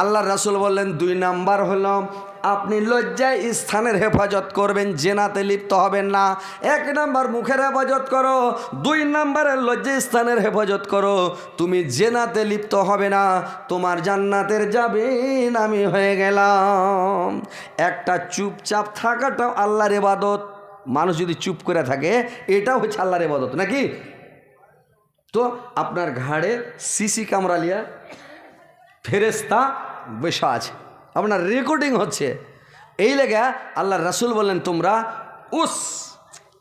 আল্লাহ রাসুল বললেন, দুই নাম্বার হলো, আপনি লজ্জায় স্থানের হেফাজত করবেন, জেনাতে লিপ্ত হবেন না। এক নাম্বার মুখের হেফাজত করো, দুই নাম্বারের লজ্জায় স্থানের হেফাজত করো। তুমি জেনাতে লিপ্ত হবে না, তোমার জান্নাতের যাবেন আমি হয়ে গেলাম। একটা চুপচাপ থাকাটাও আল্লাহর এবাদত মানুষ যদি চুপ করে থাকে, এটাও হচ্ছে আল্লাহর এবাদত নাকি? তো আপনার ঘাড়ে সিসি ক্যামেরা ফেরেস্তা বসা আছে। আপনার রেকর্ডিং হচ্ছে। এই লেগে আল্লাহ রাসুল বললেন, তোমরা উস,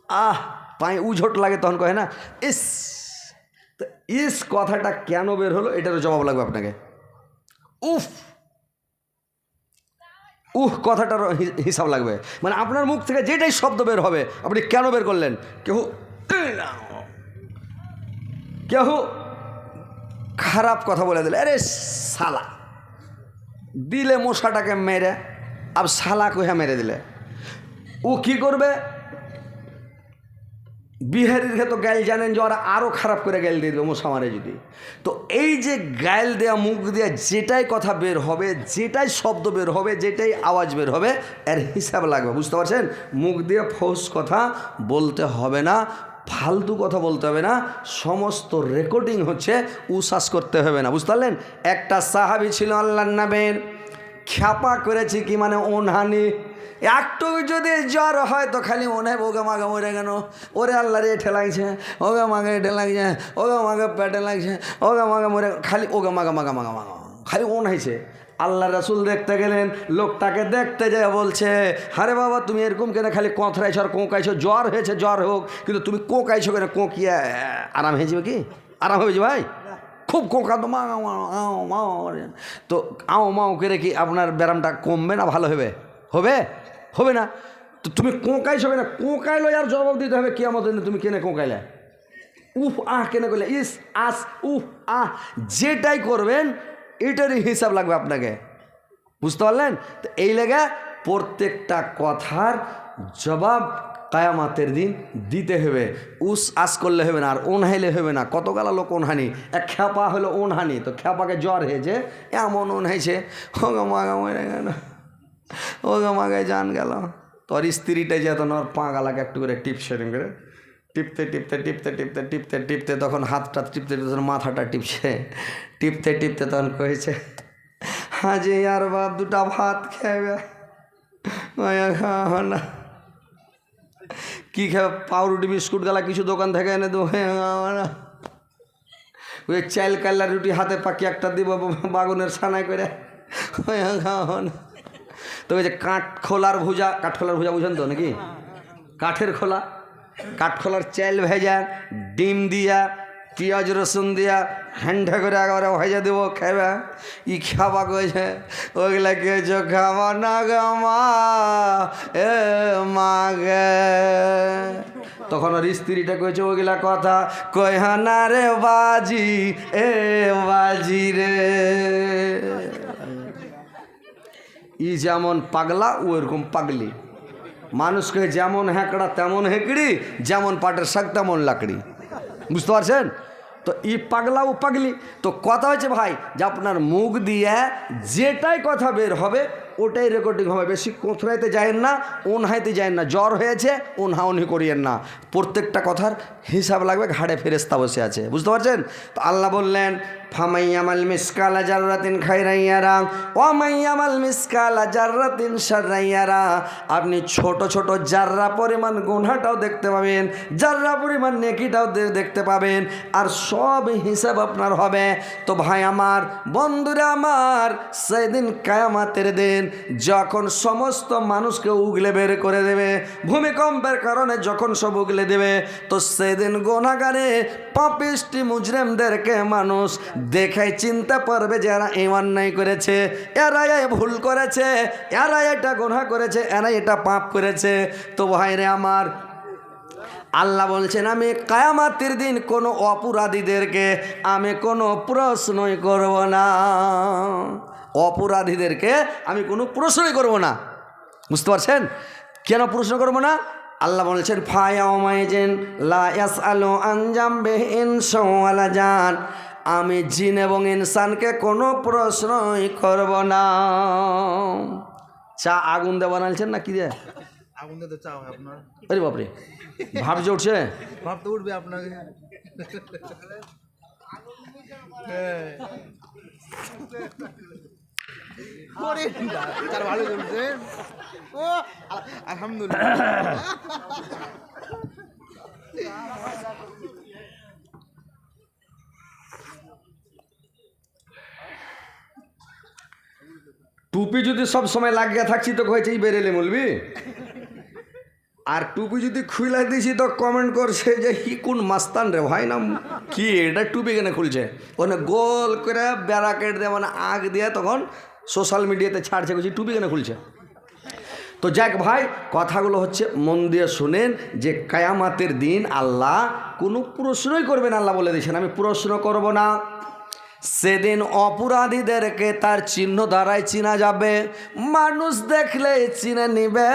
আহ, পায়ে উঝোট লাগে তখন কহে না, ইস, তো ইস কথাটা কেন বের হলো, এটারও জবাব লাগবে আপনাকে। উফ, উহ কথাটার হিসাব লাগবে। মানে আপনার মুখ থেকে যেটাই শব্দ বের হবে, আপনি কেন বের করলেন? কেউ কেউ খারাপ কথা বলে দিলে, আরে সালা দিলে মশাটাকে মেরে আব সালা কইয়া মেরে দিলে? ও কি করবে? বিহারির তো গাইল জানেন যে ওরা আরও খারাপ করে গাইল দিয়ে দেবে মশা মারে যদি। তো এই যে গাইল দেওয়া মুখ দেওয়া যেটাই কথা বের হবে, যেটাই শব্দ বের হবে, যেটাই আওয়াজ বের হবে, এর হিসাব লাগবে, বুঝতে পারছেন? মুখ দিয়ে ফৌস কথা বলতে হবে না। ফালতু কথা বলতে হবে না, সমস্ত রেকর্ডিং হচ্ছে উশ্বাস করতে হবে না, বুঝতে পারলেন? একটা সাহাবি ছিল আল্লাহ নামের, খ্যাপা করেছি কি মানে ওনহানি? একটু যদি জ্বর হয় তো খালি মনে হয় ওগা মাগা মরে কেন ওরে আল্লাহ রে এঠে লাগছে, ওগা মাগা এঠে লাগছে, ওগা মাগা পেটে লাগছে, ওগা মাগা মরে খালি ওগা মাগা মাগা মাগা মাগা, খালি ওন হয়েছে। আল্লাহ রাসুল দেখতে গেলেন, লোকটাকে দেখতে যায়, বলছে আরে বাবা, তুমি এরকম কেন? খালি কঁথরাইছো আর কোঁকাইছো। জ্বর হয়েছে, জ্বর হোক, কিন্তু তুমি কোঁকাইছো কেন? কোঁকিয়া, আরাম হয়ে যাবে কি? আরাম হয়ে যাবে ভাই? খুব কোঁকা তো মা আও মাও তো আও, মাও করে কি আপনার ব্যায়ামটা কমবে না ভালো হবে? হবে? হবে না? তো তুমি কোঁকাইছ হবে না কোঁকাইলো আর জবাব দিতে হবে কি আমাদের তুমি কেনে কোঁকাইলে? উফ, আহ, কেনে করলে ইস, আস, উফ, আহ, যেটাই করবেন এটারই হিসাব লাগবে আপনাকে। বুঝতে পারলেন? তো এই লেগে প্রত্যেকটা কথার জবাব কায়ামাতের দিন দিতে হবে। উস আস করলে হবে না, আর ওনহাইলে হবে না। কত গালা লোক ওনহানি এক খ্যাপা হলো ওনহানি তো খ্যাপাকে জ্বর হয়েছে, এমন ওনহাইছে হোগা মাগা মরে গেল। ওগা মাগায় জান গেল। তোর স্ত্রীটা যেত না ওর পা গালাকে একটু করে টিপ সেরিং করে। টিপতে টিপতে টিপতে টিপতে টিপতে টিপতে তখন হাতটা টিপতে টিপতে মাথাটা টিপছে। টিপতে টিপতে তখন কয়েছে হাজি আর বাপ দুটা ভাত খাবে খাওয়া না। কি খাবে পাউরুটি বিস্কুট গালা কিছু দোকান থেকে এনে দেবো হ্যাঁ, খাওয়া না। ওই চাইল কাল্লা রুটি হাতে পাকি একটা দিব বাগুনের ছানায় করে হ্যাঁ, খাওয়া না। তো ওই যে কাঠ খোলার ভুজা কাঠখোলার ভুজা বুঝেন তো নাকি? কাঠের খোলা। কাঠখোলার চাল ভেজা, ডিম দিয়া, পিঁয়াজ রসুন দিয়া হ্যান্ডা করে একেবারে ভেজা দেবো খাবে ই খাবা কয়েছে ওগুলা কেছো খাবা না গামা এ মাগে তখন ওর স্ত্রীটা কয়েছে ওগুলা কথা কয়হানা রে বাজি, এ বাজি রে। ই যেমন পাগলা, ও এরকম পাগলি। মানুষকে যেমন হেঁকড়া তেমন হেঁকড়ি, যেমন পাটের শাক তেমন লাকড়ি। বুঝতে পারছেন? তো ই পাগলা ও পাগলি। তো কথা হচ্ছে ভাই যে আপনার মুখ দিয়ে যেটাই কথা বের হবে ওটাই রেকর্ডিং হবে। বেশি কোথরাইতে যায়েন না, ওনহাইতে যায়েন না। জ্বর হয়েছে ওনহা উনহি করিয়েন না। প্রত্যেকটা কথার হিসাব লাগবে, ঘাড়ে ফেরেস্তা বসে আছে। বুঝতে পারছেন? তো আল্লাহ বললেন, ফামাইয়ামাল মিসকালা জাররাতিন খাইরাইয়ারা ওয়ামাইয়ামাল মিসকালা জাররাতিন সাররাইয়ারা আপনি ছোট ছোট জাররা পরিমাণ গুনহাটাও দেখতে পাবেন, জাররা পরিমাণ নেকিটাও দেখতে পাবেন। আর সব হিসাব আপনার হবে। তো ভাই আমার, বন্ধুরা আমার, সেদিন কায়ামাতের দিন যখন সমস্ত মানুষকে উগলে বের করে দেবে, ভূমিকম্পের কারণে যখন সব উগলে দেবে, তো সেদিন গোনাগারে পাপিষ্টি মুজরেমদেরকে মানুষ দেখাই চিনতে পারবে যে এরা এই অন্যায় করেছে এরা এই ভুল করেছে এরা এটা গোনা করেছে এরা এটা পাপ করেছে। তো ভাইরে আমার, আল্লাহ বলছেন, আমি কায়ামাতির দিন কোনো অপরাধীদেরকে, আমি কোনো প্রশ্নই করব না। অপরাধীদেরকে আমি কোনো প্রশ্নই করব না। বুঝতে পারছেন? কেন প্রশ্ন করব না? আল্লাহ বলছেন ফায়াওমাইজেন লা ইয়াসআলু আন জামবিহিন সাওয়ালা জান। আমি জিন এবং ইনসানকে কোনো প্রশ্নই করব না। চা আগুন দিয়ে বানালছেন না কি দিয়ে? আগুন দিয়ে তো চা হয় আপনার। আরে বাপরে ভাব যে উঠছে। ভাব তো উঠবে আপনাকে। হ্যাঁ। টুপি যদি সব সময় লাগিয়ে থাকছি তো এই বেরেলে বলবি আর টুপি যদি খুলে দিছি তো কমেন্ট করছে যে, হি, কোন মাস্তান রে ভাই, নাম কি? এটা টুপি কেন খুলছে? ওখানে গোল করে ব্যারাকেট দিয়ে মানে আগ দিয়ে তখন সোশ্যাল মিডিয়াতে ছাড়ছে, বলছি, টুপি কেন খুলছে? তো যাক ভাই, কথাগুলো হচ্ছে, মন দিয়ে শুনেন যে কায়ামাতের দিন আল্লাহ কোনো প্রশ্নই করবেন আল্লাহ বলে দিয়েছেন। আমি প্রশ্ন করব না। সেদিন অপরাধীদেরকে তার চিহ্ন দ্বারাই চিনা যাবে। মানুষ দেখলে চিনে নিবে।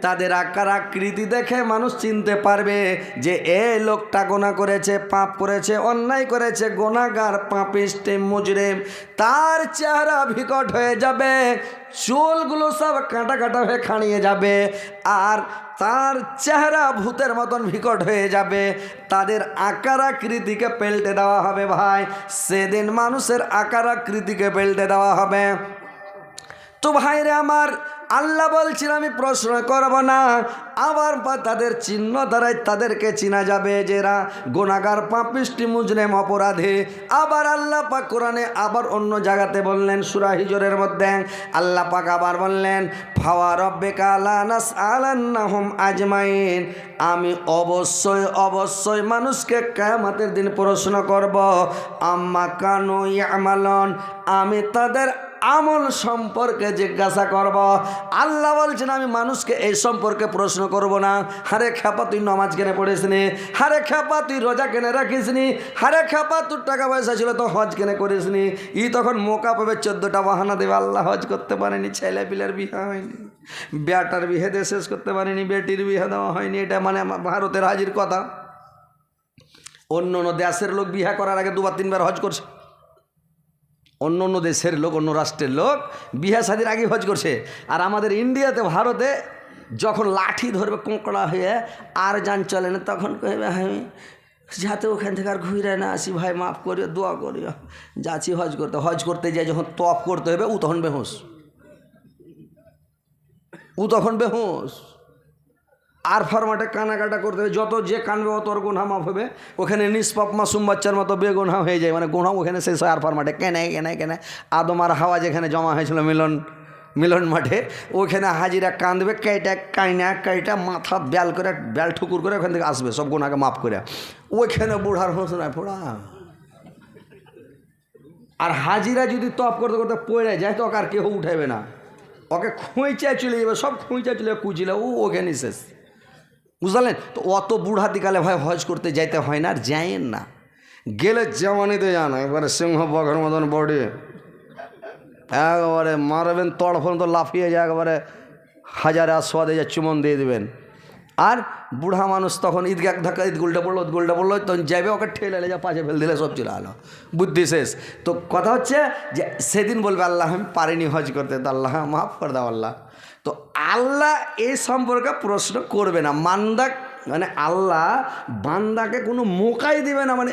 তাদের আকার আকৃতি দেখে মানুষ চিনতে পারবে যে এ লোকটা গোনা করেছে, পাপ করেছে, অন্যায় করেছে, গোনাগার পাপিস্টে মুজরে তার চেহারা বিকট হয়ে যাবে। চুলগুলো সব কাঁটা কাঁটা হয়ে খাঁড়িয়ে যাবে আর তার চেহারা ভূতের মতন বিকট হয়ে যাবে। তাদের আকার আকৃতিকে পেলতে দেওয়া হবে ভাই। সেদিন মানুষের আকার আকৃতিকে পেলতে দেওয়া হবে। তো ভাইরে আমার আল্লাহ বলছিল আমি প্রশ্ন করব না। আবার তাদের চিহ্ন দ্বারাই তাদেরকে চিনা যাবে যেরা গোনাগার পাপিষ্টি মুজরেম, অপরাধে। আবার আল্লাহ পাক কোরআনে আবার অন্য জায়গাতে বললেন, সুরা হিজরের মধ্যে আল্লাহ পাক আবার বললেন, ফাওয়া রব্বে কালানাস আলান্নাহুম আজমাইন। আমি অবশ্যই অবশ্যই মানুষকে কেয়ামতের দিন প্রশ্ন করব, আম্মা কানু ইয়ামালন? আমি তাদের আমল সম্পর্কে জিজ্ঞাসা করব। আল্লাহ বলছেন, আমি মানুষকে এই সম্পর্কে প্রশ্ন করব না। হারে খেপা, তুই নমাজ কেনে পড়িস নি হারে খেপা, তুই রোজা কেনে রাখিস নি হারে খেপা, তোর টাকা পয়সা ছিল তো হজ কেনে করিস নি ই তখন মোকা পাবে, চোদ্দোটা বাহানা দেবে। আল্লাহ হজ করতে পারেনি, ছেলে পিলের বিয়ে হয়নি। বেটার বিয়ে শেষ করতে পারেনি, বেটির বিয়ে দেওয়া হয়নি। এটা মানে ভারতের হাজির কথা। অন্য অন্য দেশের লোক বিয়ে করার আগে দুবার, তিনবার হজ করছে। অন্য অন্য দেশের লোক, অন্য রাষ্ট্রের লোক বিহা শাদির আগে হজ করছে। আর আমাদের ইন্ডিয়াতে, ভারতে যখন লাঠি ধরবে, কোঁকড়া হয়ে আর যান চলে না, তখন কহবে আমি যাতে ওখান থেকে আর ঘুরে না আসি, ভাই, মাফ করিও, দোয়া করিও। যাচ্ছি হজ করতে হজ করতে যাই যখন তপ করতে হবে ও তখন বেহুস ও তখন বেহুস আর ফরমাটে কানাকাটা করতে হবে। যত যে কানবে অত ওর গুণা মাফ হবে। ওখানে নিষ্পাপ মাসুম বাচ্চার মতো বেগুনা হয়ে যায়। মানে গুণা ওখানে শেষ হয় আর ফরমাটে কেনে কেনে কেনে। আদম আর হাওয়া যেখানে জমা হয়েছিল মিলন মিলন মাঠে, ওখানে হাজিরা কাঁদবে, কাইটা কাইনা, কাইটা মাথা ব্যাল করে, ব্যাল ঠুকুর করে ওখান থেকে আসবে, সব গুণাকে মাফ করে। ওইখানে বুড়ার হোসনায় ফোড়া। আর হাজিরা যদি তপ করতে করতে পড়ে যায়, তো ওকে আর কেউ উঠাবে না। ওকে খুঁইচায় চলে যাবে, সব খুঁইচায় চলে যাবে কুচিলে ও ওখানে শেষ। বুঝলেন? তো অত বুড়াতিকালে ভাই হজ করতে যাইতে হয় না, আর যায়েন না। গেলে যেমনইতে যান, একবারে সিংহ বঘের মতন বডি। একবারে মারবেন তড়ফন তো লাফিয়ে যায়, একবারে হাজারে আস্বাদে যা চুমন দিয়ে দেবেন। আর বুড়া মানুষ তখন ঈদগাহ ধাক্কা, ঈদ গুলটা পড়ল গুলটা পড়ল, তখন যাবে ওকে ঠেলে এলে যা পাশে ফেল দিলে সব চলে আলো। বুদ্ধি শেষ। তো কথা হচ্ছে যে, সেদিন বলবে আল্লাহ, আমি পারিনি হজ করতে, তো আল্লাহ মাফ করে দাও, আল্লাহ। তো আল্লাহ এই সম্পর্কে প্রশ্ন করবে না। মান্দা মানে আল্লাহ বান্দাকে কোনো মোকাই দিবে না মানে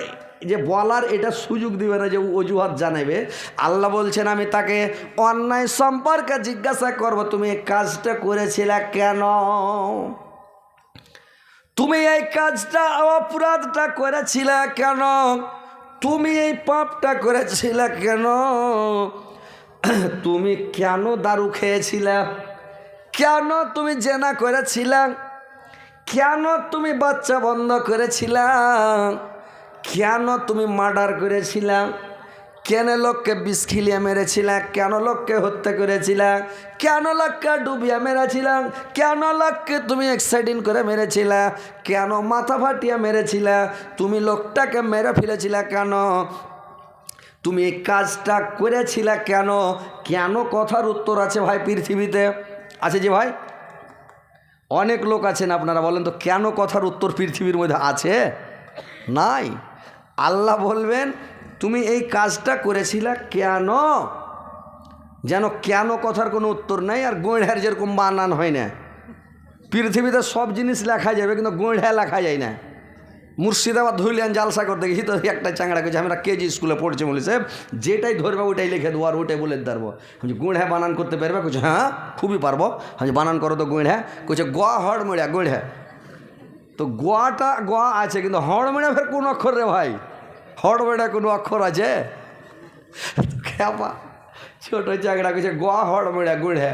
যে বলার এটা সুযোগ দিবে না, যে অজুহাত জানাবে। আল্লাহ বলছেন, আমি তাকে অন্যায় সম্পর্কে জিজ্ঞাসা করব, তুমি কাজটা করেছিলে কেন? তুমি এই কাজটা অপরাধটা করেছিলে কেন? তুমি এই পাপটা করেছিলে কেন? তুমি কেন দারু খেয়েছিলে? কেন তুমি জেনা করেছিলে? কেন তুমি বাচ্চা বন্ধ করেছিলে? কেন তুমি মার্ডার করেছিলে? কেন লোককে বিষ খিলিয়ে মেরেছিলা? কেন লোককে হত্যা করেছিলা? কেন লোককে ডুবিয়ে মেরেছিলাম কেন লোককে তুমি এক্সাইডিং করে মেরেছিলা? কেন মাথা ফাটিয়ে মেরেছিলা? তুমি লোকটাকে মেরে ফেলেছিলা কেন? তুমি এই কাজটা করেছিলা কেন? কেন কথার উত্তর আছে ভাই পৃথিবীতে? আছে যে ভাই? অনেক লোক আছেন আপনারা বলেন তো, কেন কথার উত্তর পৃথিবীর মধ্যে আছে? নাই। আল্লাহ বলবেন তুমি এই কাজটা করেছিলে কেন? যেন কেন কথার কোনো উত্তর নাই আর গোঁড়ার যেরকম বানান হয় না। পৃথিবীতে সব জিনিস লেখা যাবে, কিন্তু গোঁড়া লেখা যায় না। মুর্শিদাবাদ ধরলেন জালসা করতে গেছি তো একটা চাংড়া করছে আমরা কেজি স্কুলে পড়ছি পড়ছে বলেছে যেটাই ধরবে ওটাই লিখে দেবো আর ওটাই বলে দেবো। আমি গুঁড়া বানান করতে পারবে? কইছে হ্যাঁ খুবই পারব। আমি বানান করো তো গুঁড়া। কইছে গোয়া হড় মুড়া গুঁড়া। তো গোয়াটা গোয়া আছে, কিন্তু হড় মুড়া ফের কোন অক্ষর রে ভাই? হড় মুড়া কোনো অক্ষর আছে? খেপা ছোট চাকরা কইছে, গোয়া হড় মুড়া গুঁড়া।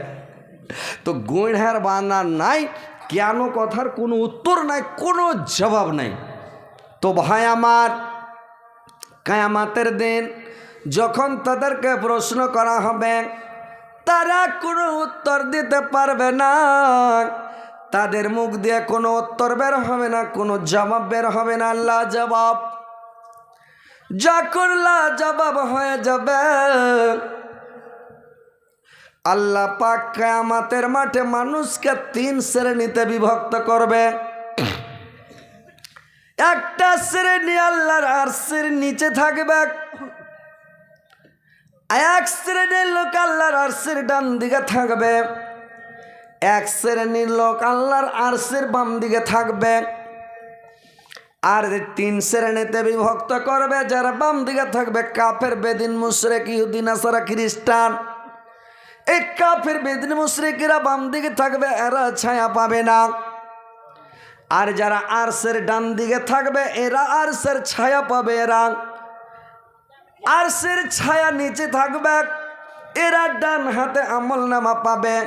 তো গুঁড়ার বানান নাই, কেন কথার কোনো উত্তর নাই, কোনো জবাব নাই। তো ভাই আমার, কায়ামাতের দিন যখন তাদেরকে প্রশ্ন করা হবে, তারা কোনো উত্তর দিতে পারবে না। তাদের মুখ দিয়ে কোনো উত্তর বের হবে না, কোনো জবাব বের হবে না। আল্লাহ জবাব যখন লা জবাব হয়ে যাবে। আল্লাহ পাক কায়ামাতের মাঠে মানুষকে তিন শ্রেণীতে বিভক্ত করবে। একটা শ্রেণি আল্লাহর আরশের নিচে থাকবে। এক শ্রেণির লোক আল্লাহর আরশের ডান দিকে থাকবে। এক শ্রেণির লোক আল্লাহর আরশের বাম দিকে থাকবে। আর তিন শ্রেণীতে বিভক্ত করবে, যারা বাম দিকে থাকবে কাফের, বেদিন মুশরেক ইহুদিন আসারা খ্রিস্টান। এই কাফের, বেদিন মুশরিকরা বাম দিকে থাকবে, এরা ছায়া পাবে না। আর যারা আরসের ডান দিকে থাকবে, এরা আরসের ছায়া পাবে এরা আরসের ছায়া নিচে থাকবে, এরা ডান হাতে আমল নামা পাবে।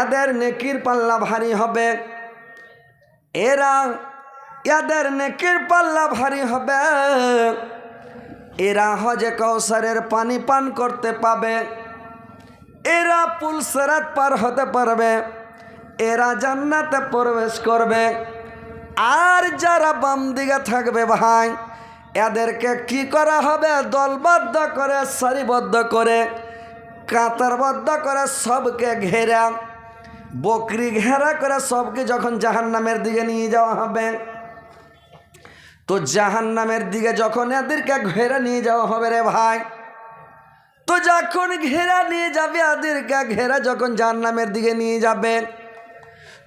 এদের নেকির পাল্লা ভারী হবে। এরা এদের নেকির পাল্লা ভারী হবে। এরা হজে কৌসারের পানি পান করতে পাবে। এরা পুলসরাত পার হতে পারবে। এরা জান্নাতে প্রবেশ করবে। আর যারা বাম দিকে থাকবে ভাই, এদেরকে কি করা হবে? দলবদ্ধ করে, সারিবদ্ধ করে, কাতারবদ্ধ করে সবকে ঘেরা, বকরি ঘেরা করে সবকে যখন জাহান্নামের দিকে নিয়ে যাওয়া হবে। তো জাহান্নামের দিকে যখন এদেরকে ঘেরা নিয়ে যাওয়া হবে রে ভাই, তো যখন ঘেরা নিয়ে যাবে আদেরকে ঘেরা যখন জাহান্নামের দিকে নিয়ে যাবে,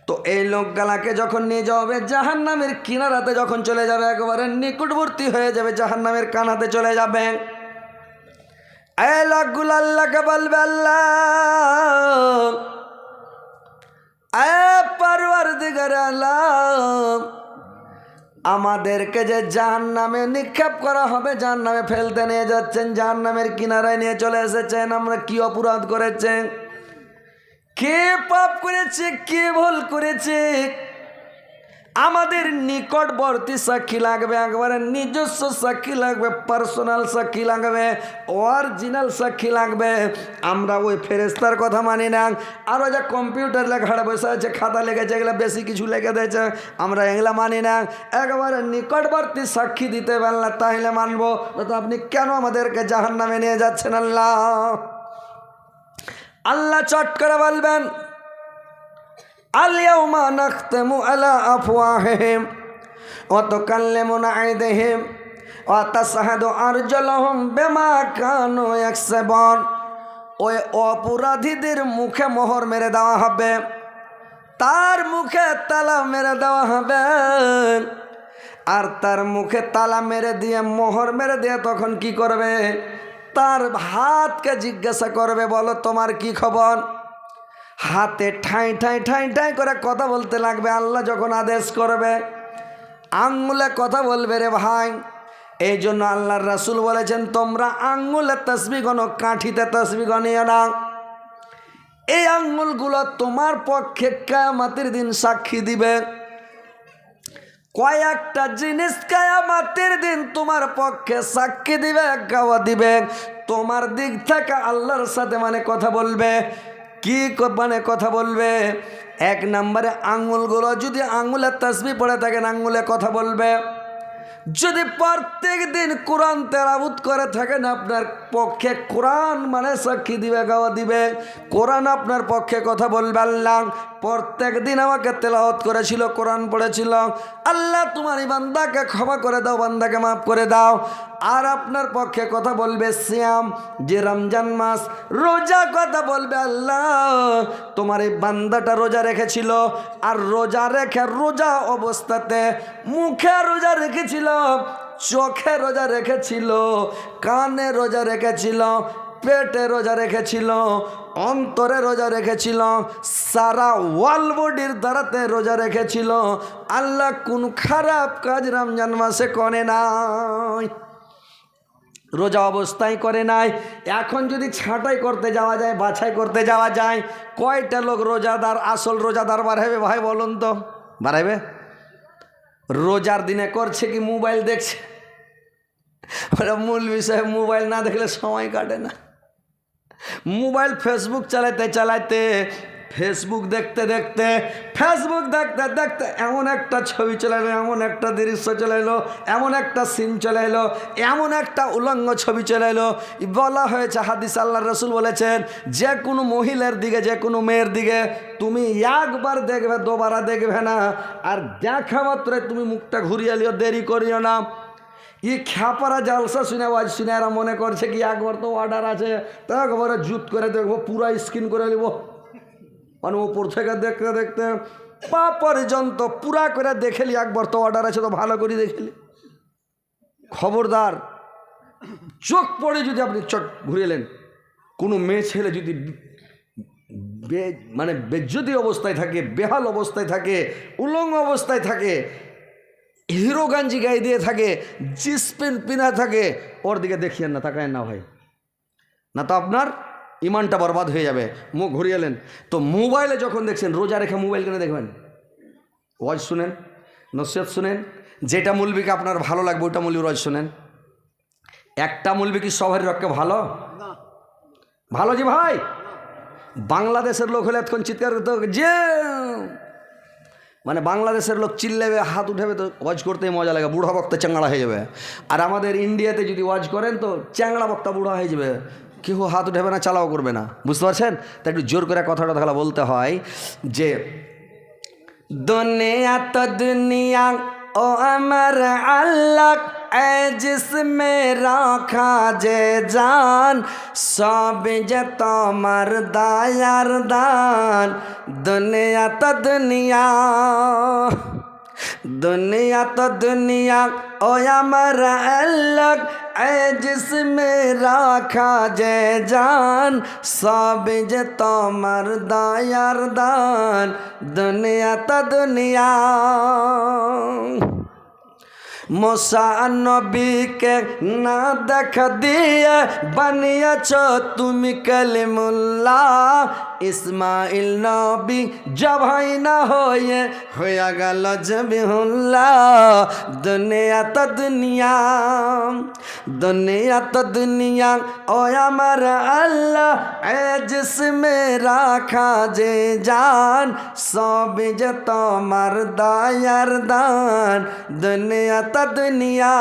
তো এই লোকগুলাকে যখন নিয়ে যাওয়া হবে জাহান নামের কিনারাতে যখন চলে যাবে, একেবারে নিকটবর্তী হয়ে যাবে জাহান নামের কানাতে চলে যাবে। এই লোকগুলো আল্লাহকে বলবে, আল্লাহ আমাদেরকে যে জাহান নামে নিক্ষেপ করা হবে জাহান নামে ফেলতে নিয়ে যাচ্ছেন জাহান নামের কিনারায় নিয়ে চলে এসেছেন, আমরা কি অপরাধ করেছেন? কে পাপ করেছে, কে ভুল করেছে? আমাদের নিকটবর্তী সাক্ষী লাগবে, একবারে নিজস্ব সাক্ষী লাগবে পার্সোনাল সাক্ষী লাগবে অরিজিনাল সাক্ষী লাগবে। আমরা ওই ফেরেস্তার কথা মানি না। আরও যা কম্পিউটার লেখাটা বসে আছে, খাতা লেগেছে, এগুলো বেশি কিছু লেগে দিয়েছে আমরা এগুলো মানি না। একবারে নিকটবর্তী সাক্ষী দিতে পারলে তাহলে মানবো তো আপনি কেন আমাদেরকে জাহান নামে নিয়ে যাচ্ছেন আল্লাহ? আল্লাহ চট করে বলবেন আলিয়াউমা নাখতামু আলা আফওয়াহিহিম, ওয়া তুকাল্লিমুনা আইদিহিম ওয়া তাশহাদু আরজুলুহুম বিমা কানু ইয়াকসিবুন। ওই অপরাধীদের মুখে মোহর মেরে দেওয়া হবে, তার মুখে তালা মেরে দেওয়া হবে, আর তার মুখে তালা মেরে দিয়ে মোহর মেরে দিয়ে তখন কি করবে? তার হাতকে জিজ্ঞাসা করবে, বলো তোমার কি খবর? হাতে ঠাঁই, ঠাই, ঠাঁই ঠাঁই করে কথা বলতে লাগবে। আল্লাহ যখন আদেশ করবে, আঙ্গুলে কথা বলবে রে ভাই। এই জন্য আল্লাহর রাসুল বলেছেন, তোমরা আঙ্গুলে তসবি গণ, কাঠিতে তসবি গণিও না। এই আঙ্গুলগুলো তোমার পক্ষে কায়ামাতের দিন সাক্ষী দিবে। কয়েকটা জিনিস কায়ামাতের দিন তোমার পক্ষে সাক্ষী দিবে, গাওয়া দিবে। তোমার দিক থেকে আল্লাহর সাথে মানে কথা বলবে। কি মানে কথা বলবে? এক নম্বরে আঙুলগুলো, যদি আঙুলের তসবি পড়ে থাকেন, আঙুলে কথা বলবে। যদি প্রত্যেক দিন কোরআন তেরাবুত করে থাকেন, আপনার পক্ষে কোরআন মানে সাক্ষী দিবে, গাওয়া দিবে। কোরআন আপনার পক্ষে কথা বলবে আল্লাহ। প্রত্যেক দিন আমাকে তেলাওয়াত করেছিল, কোরআন পড়েছিল। আল্লাহ, তোমার বান্দাকে ক্ষমা করে দাও, বান্দাকে মাফ করে দাও। আর আপনার পক্ষে কথা বলবে শ্যাম যে রমজান মাস, রোজা কথা বলবে আল্লাহ। তোমার এই বান্দাটা রোজা রেখেছিল। আর রোজা রেখে রোজা অবস্থাতে মুখে রোজা রেখেছিল। চোখে রোজা রেখেছিল, কানে রোজা রেখেছিল, পেটে রোজা রেখেছিল, অন্তরে রোজা রেখেছিল, সারা ওয়াল বডির দ্বারাতে রোজা রেখেছিল। আল্লাহ কোন খারাপ কাজ রমজান মাসে করে নাই। রোজা অবস্থায় করে নাই। এখন যদি ছাঁটাই করতে যাওয়া যায়, বাছাই করতে যাওয়া যায়, কয়টা লোক রোজাদার, আসল রোজাদার বাড়াবে ভাই বলুন তো? বাড়াবে রোজার দিনে করছে কি মোবাইল দেখছে? ওরা মূল বিষয়, মোবাইল না দেখলে সময় কাটে না। মোবাইল ফেসবুক চালাইতে চালাতে ফেসবুক দেখতে দেখতে ফেসবুক দেখতে দেখতে এমন একটা ছবি চলে এলো, এমন একটা দৃশ্য চলে এলো, এমন একটা সিন চলে এলো, এমন একটা উলঙ্গ ছবি চলে এলো। বলা হয়েছে, হাদিস আল্লাহ রসুল বলেছেন, যে কোনো মহিলার দিকে, যে কোনো মেয়ের দিকে তুমি একবার দেখবে, দোবারা দেখবে না। আর দেখা মাত্রই তুমি মুখটা ঘুরিয়ে লিও দেরি করিও না। ই খ্যাপারা জালসা শুনে আওয়াজ শুনে এরা মনে করছে কি একবার তো অর্ডার আছে। তো একবারে জুত করে দেখব, পুরা স্ক্রিন করে নেব। মানে ওপর থেকে দেখতে দেখতে পা পর্যন্ত পুরা করে দেখেলি একবার, তো অর্ডার আছে তো ভালো করে দেখেলি। খবরদার, চোখ পড়ে যদি আপনি চোখ ঘুরিয়েলেন কোনো মেয়ে ছেলে যদি মানে বেজ্জতি অবস্থায় থাকে, বেহাল অবস্থায় থাকে, উলঙ্গ অবস্থায় থাকে, হিরো গাঞ্জি গায়ে দিয়ে থাকে, জিন্স প্যান্ট পিনা থাকে, ওর দিকে দেখিয়েন না তাকায় না ভাই। না তো আপনার ইমানটা বরবাদ হয়ে যাবে। মুখ ঘুরিয়েলেন তো মোবাইলে যখন দেখছেন, রোজা রেখে মোবাইল কেন দেখবেন? ওয়াজ শুনেন, নসিহত শুনেন, যেটা মুলবিকে আপনার ভালো লাগবে, ওইটা মুলবি রোজ শুনেন। একটা মুলবি কি সবার রক্ষে ভালো? ভালো যে ভাই? বাংলাদেশের লোক হলে এতক্ষণ চিৎকার করতে, যে! মানে বাংলাদেশের লোক চিল্লাবে হাত উঠাবে তো ওয়াজ করতেই মজা লাগে, বুড়া বক্তা চ্যাংড়া হয়ে যাবে। আর আমাদের ইন্ডিয়াতে যদি ওয়াজ করেন তো চ্যাংড়া বক্তা বুড়া হয়ে যাবে। কেউ হাত উঠাবে না, চালাও করবে না। বুঝতে পারছেন? তা একটু জোর করে কথাটা তাহলে বলতে হয় যে, দুনিয়া তো দুনিয়া, ও আমার আল্লাহ জিসমে রাখা যে জান, সব যে তোমার দায়ার দান, দুনিয়া তো দুনিয়া। দুনিয়া তো দুনিয়া ও আমার আল্লাহ জিসমে রাখা যে জান সব যে তোমার দায়ার দান দুনিয়া তো দুনিয়া মোসা নবীকে না দেখা দিয়ে বানিয়েছ তুমি কালিমুল্লাহ ইসমাইল নবী জবাই না হয়ে হয়ে গেল জবিহুল্লাহ। দুনিয়া তো দুনিয়া দুনিয়া তো দুনিয়া। ও আমার আল্লাহ, এ জিসমে রাখা যে জান সব যে তোমার দায়ার দান। দুনিয়া তো দুনিয়া,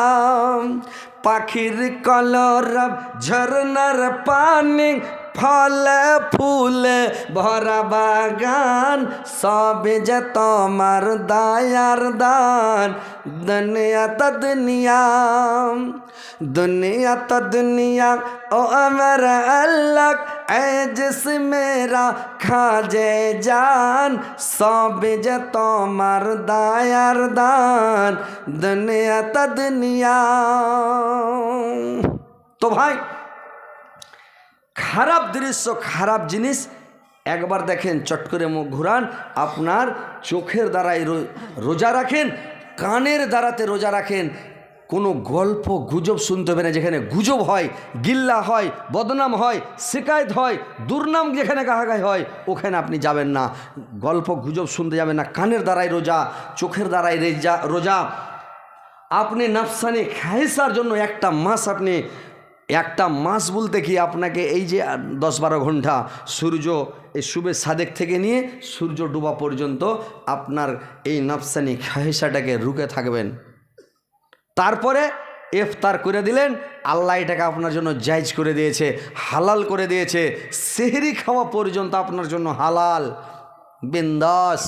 পাখির কলরব, ঝরনার পানি ফলে ফুলে ভরা বাগান সব যে তোমার দায়ার দান দুনিয়া তো দুনিয়া দুনিয়া তো দুনিয়া ও আমার আল্লাহ এ জিসমে রাখা যে জান সব যে তোমার দায়ার দান দুনিয়া তো দুনিয়া তো ভাই খারাপ দৃশ্য, খারাপ জিনিস, একবার দেখেন, চট করে মুখ ঘুরান, আপনার চোখের দ্বারাই রোজা রাখেন, কানের দ্বারাতে রোজা রাখেন, কোনো গল্প, গুজব শুনতে হবে না, যেখানে গুজব হয়, গিল্লা হয়, বদনাম হয়, শিকায়ত হয়, দুর্নাম যেখানে গাহাগাই হয়, ওখানে আপনি যাবেন না। গল্প, গুজব শুনতে যাবেন না, কানের দ্বারাই রোজা, চোখের দ্বারাই রেজা, রোজা। আপনি নাফসানি খাইসার জন্য একটা মাস আপনি একটা মাস বলতে কি আপনাকে এই যে দশ বারো ঘণ্টা সূর্য এই শুভে সাদেক থেকে নিয়ে সূর্য ডোবা পর্যন্ত আপনার এই নাফসানি খাইসাটাকে রুকে থাকবেন। তারপরে এফতার করে দিলেন, আল্লাহ এটাকে আপনার জন্য জায়জ করে দিয়েছে, হালাল করে দিয়েছে, সেহরি খাওয়া পর্যন্ত আপনার জন্য হালাল। বিন্দাস,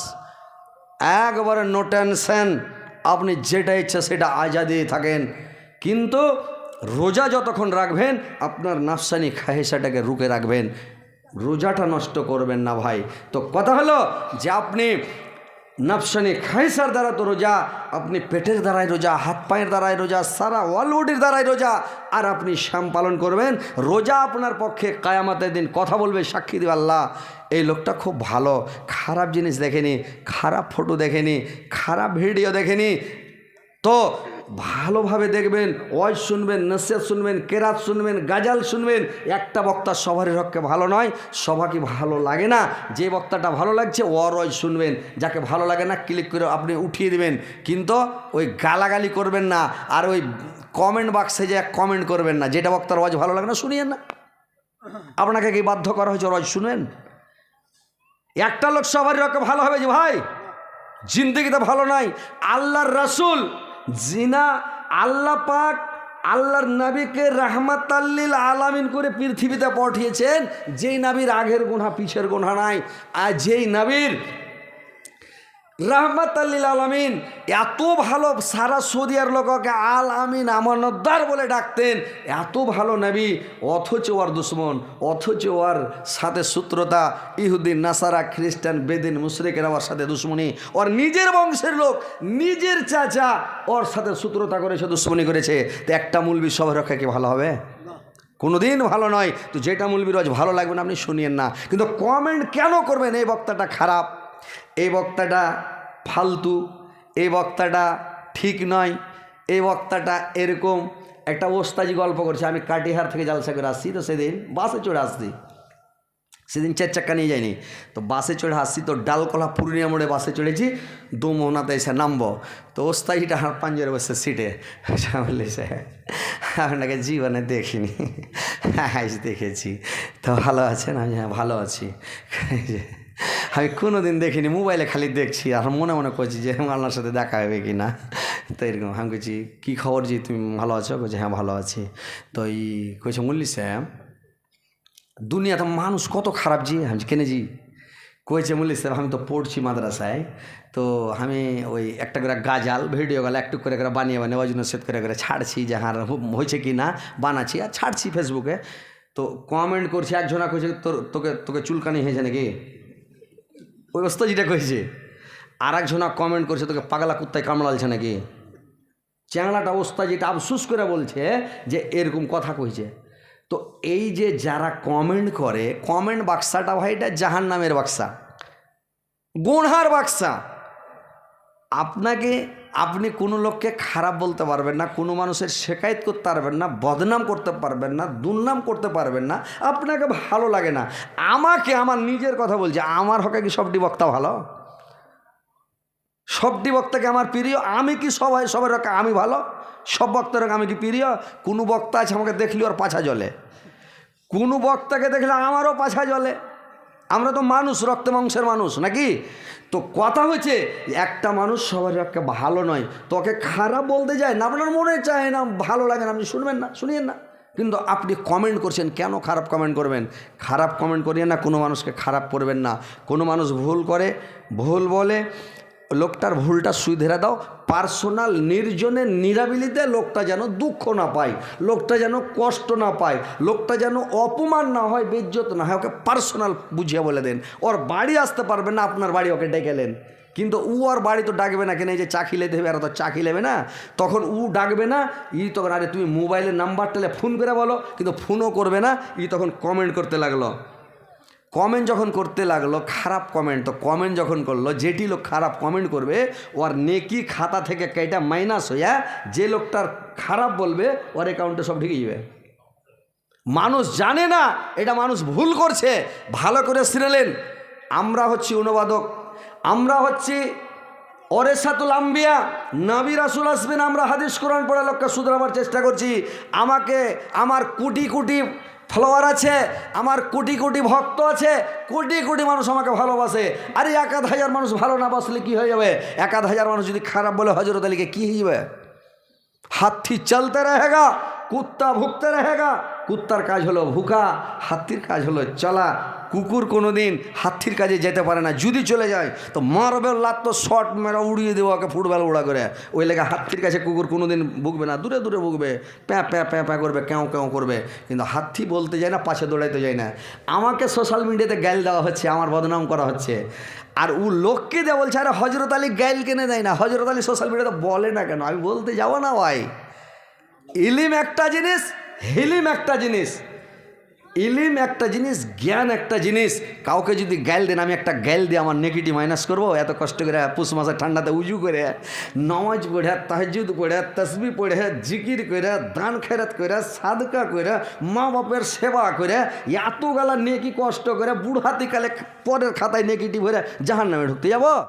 একবারে নো টেনশন আপনি যেটা ইচ্ছা সেটা আজাদি থাকেন। কিন্তু রোজা যতক্ষণ রাখবেন, আপনার নাফসানি খাহেসাটাকে রুখে রাখবেন। রোজাটা নষ্ট করবেন না ভাই। তো কথা হলো যে আপনি নাফসানি খাইসার দ্বারা তো রোজা, আপনি পেটের দ্বারাই রোজা, হাত পায়ের দ্বারাই রোজা, সারা ওয়ালবডির দ্বারাই রোজা, আর আপনি শ্যাম পালন করবেন, রোজা আপনার পক্ষে কায়ামাতের দিন কথা বলবে, সাক্ষী দিবে আল্লাহ। এই লোকটা খুব ভালো, খারাপ জিনিস দেখেনি, খারাপ ফটো দেখেনি, খারাপ ভিডিও দেখেনি। তো ভালোভাবে দেখবেন, ওয়াজ শুনবেন নসিয়াত শুনবেন, কেরাত শুনবেন, গাজাল শুনবেন। একটা বক্তা সবারই পক্ষে ভালো নয় সবাকে ভালো লাগে না? যে বক্তাটা ভালো লাগছে ওয়াজ শুনবেন। যাকে ভালো লাগে না, ক্লিক করে আপনি উঠিয়ে দেবেন। কিন্তু ওই গালাগালি করবেন না, আর ওই কমেন্ট বাক্সে যে কমেন্ট করবেন না, যেটা বক্তার ওয়াজ ভালো লাগে না, শুনিয়েন না। আপনাকে কি বাধ্য করা হয়েছে ওয়াজ শুনেন? একটা লোক সবারই পক্ষে ভালো হবে যে ভাই, জিন্দগিতে ভালো নাই, আল্লাহর রাসূল জিনা আল্লাহ পাক আল্লাহর নবীকে রাহমাতাল্লিল আলামিন করে পৃথিবীতে পাঠিয়েছেন। যেই নাবির আগের গোনা পিছের গোনা নাই। আর যেই নবীর রাহমাত আল্লিল আলামিন এত ভালো সারা সৌদিয়ার লোককে আল আমিন আমানতদার বলে ডাকতেন এত ভালো নবী অথচ ওর দুশ্মন অথচ ওর সাথে সূত্রতা ইহুদিন নাসারা খ্রিস্টান বেদিন মুশরিকের ওর সাথে দুশ্মনী ওর নিজের বংশের লোক নিজের চাচা ওর সাথে সূত্রতা করেছে দুশ্মনী করেছে তো একটা মূলবি সবার রক্ষা কি ভালো হবে? কোনোদিন ভালো নয় তো যেটা মূলবি রোজ ভালো লাগবে না আপনি শুনিয়েন না কিন্তু কমেন্ট কেন করবেন? এই বক্তাটা খারাপ। এই বক্তাটা ফালতু এই বক্তাটা ঠিক নয় এই বক্তাটা এরকম একটা ওস্তাজি গল্প করছে। আমি কাটিহার থেকে জালসা করে আসছি, তো সেদিন বাসে চড়ে আসছি। সেদিন চার চাক্কা নিয়ে যাইনি। তো বাসে চড়ে আসছি, তো ডালকলা পূর্ণিয়া মোড়ে বাসে চড়েছি দু মোহনাতে এসে নামবো। তো ওস্তাজিটা হার পাঞ্জরে বসে সিটে। বললি, সে, আপনাকে জীবনে দেখিনি। আজ দেখেছি। তো ভালো আছেন? আমি হ্যাঁ ভালো আছি। আমি কোনো দিন দেখিনি, মোবাইলে খালি দেখছি আর মনে মনে করছি যে আল্লাহর সাথে দেখা হবে কি না তো এরকম, আমি বলছি কী খবর যে তুমি ভালো আছো? বলছি হ্যাঁ ভালো আছি। তো এই কইছে মুল্লি স্যাম দুনিয়াতে মানুষ কত খারাপ জি? আমি কেনে জি? কয়েছে মুল্লি স্যার আমি তো পড়ছি মাদ্রাসায়। তো আমি ওই একটা করে গাজাল, ভিডিও গাল, একটু করে করে বানিয়ে বানিয়ে ওই জন্য সেট করে করে ছাড়ছি যে হ্যাঁ হয়েছে কি না বানাচ্ছি আর ছাড়ছি ফেসবুকে তো কমেন্ট করছি, একজনা কইছে, তোর, তোকে তোকে চুলকানি হয়েছে নাকি? ওই যেটা কইছে আর একজনা কমেন্ট করছে, তোকে পাগলা কুত্তায় কামড়ালছে নাকি? চ্যাংলাটা যেটা আফসুস করে বলছে যে এরকম কথা কইছে। তো এই যে যারা কমেন্ট করে কমেন্ট বাক্সাটা ভাই এটা জাহান নামের বাক্সা, গুনহার বাক্সা। আপনাকে আপনি কোনো লোককে খারাপ বলতে পারবেন না, কোনো মানুষের শেকায়ত করতে পারবেন না, বদনাম করতে পারবেন না, দুর্নাম করতে পারবেন না, আপনাকে ভালো লাগে না। আমাকে আমার নিজের কথা বলছি, আমার হকে কি সবটি বক্তা ভালো? সবটি বক্তাকে আমার প্রিয়, আমি কি সবাই, সবার হকে আমি ভালো? সব বক্তার আমি কি প্রিয়? কোনো বক্তা আছে আমাকে দেখলি ওর পাছা জলে কোনো বক্তাকে দেখলে আমারও পাছা জলে আমরা তো মানুষ, রক্ত মাংসের মানুষ, নাকি? তো কথা হচ্ছে একটা মানুষ সবার একটা ভালো নয়, তোকে খারাপ বলতে যায় না, আপনার মনে চায় না, ভালো লাগে না, আপনি শুনবেন না, শুনিয়েন না। কিন্তু আপনি কমেন্ট করছেন, কেন খারাপ কমেন্ট করবেন? খারাপ কমেন্ট করিয়ে না, কোনো মানুষকে খারাপ করবেন না। কোনো মানুষ ভুল করে, ভুল বলে, লোকটার ভুলটা সুধেরা দাও পার্সোনাল নির্জনে নিরাবিলিতে লোকটা যেন দুঃখ না পায়, লোকটা যেন কষ্ট না পায়, লোকটা যেন অপমান না হয়, বেজ্জত না হয়, ওকে পার্সোনাল বুঝিয়ে বলে দেন। ওর বাড়ি আসতে পারবে না, আপনার বাড়ি ওকে ডেকেলেন কিন্তু উ আর বাড়ি তো ডাকবে না কেন, এই যে চা খিলে দেবে আর তো চা খিলেবে না। তখন উ ডাকবে না, ই তখন, আরে তুমি মোবাইলের নাম্বার টেলে ফোন করে বলো। কিন্তু ফোনও করবে না, ই তখন কমেন্ট করতে লাগল। কমেন্ট যখন করতে লাগল, খারাপ কমেন্ট তো কমেন্ট যখন করল, যেটি লোক খারাপ কমেন্ট করবে, ওর নেকি খাতা থেকে কেটা মাইনাস হইয়া, যে লোকটার খারাপ বলবে, ওর অ্যাকাউন্টে সব ঢেকে যাবে। মানুষ জানে না, এটা মানুষ ভুল করছে। ভালো করে সিরেলেন আমরা হচ্ছি অনুবাদক। আমরা হচ্ছি অরেসাতুল আম্বিয়া। নবী রাসুল আসবেন, আমরা হাদিস কোরআন পড়া লোককে শুধরাবার চেষ্টা করছি। আমাকে, আমার কোটি কোটি ফলোয়ার আছে, আমার কোটি কোটি ভক্ত আছে, কোটি কোটি মানুষ আমাকে ভালোবাসে। আরে এক আধ হাজার মানুষ ভালো না বাসলে কী হয়ে যাবে? একাধ হাজার মানুষ যদি খারাপ বলে হজরত আলীকে কী হয়ে যাবে হাতি চলতে রহেগা কুত্তা ভুগতে রহেগা। কুত্তার কাজ হলো ভুকা, হাতির কাজ হলো চলা। কুকুর কোনো দিন হাতির কাজে যেতে পারে না, যদি চলে যায়, তো মারবে লাত, তো শট মেরা উড়িয়ে দেবো ওকে ফুটবল উড়া করে। ওই লেগে হাতির কাছে কুকুর কোনো দিন ভুগবে না, দূরে দূরে ভুগবে। প্যাঁ প্যাঁ প্যাঁ প্যাঁ করবে, কেউ কেউ করবে। কিন্তু হাতি বলতে যায় না, পাশে দৌড়াইতে যায় না। আমাকে সোশ্যাল মিডিয়াতে গ্যাল দেওয়া হচ্ছে, আমার বদনাম করা হচ্ছে। আর ও লোককে দেওয়া বলছে, আরে হজরত আলী গ্যাল কেনে দেয় না? হজরত আলী সোশ্যাল মিডিয়াতে বলে না কেন? আমি বলতে যাব না ভাই। ইলিম একটা জিনিস, হিলিম একটা জিনিস। ইলিম একটা জিনিস, জ্ঞান একটা জিনিস। কাউকে যদি গাইল দেন, আমি একটা গাইল দিয়ে আমার নেগেটিভ মাইনাস করব। এত কষ্ট করে পুষ মাসে ঠান্ডাতে উজু করে, নমাজ পড়ে তাহজুদ পড়ে, তসবি পড়ে, জিকির করে, দান খেরাত করে, সাদকা করে মা বাপের সেবা করে এত গালা নেকি কষ্ট করে, বুড়হাতি কালে পরের খাতায় নেগেটিভ হয়ে জাহান নামে ঢুকতে যাব।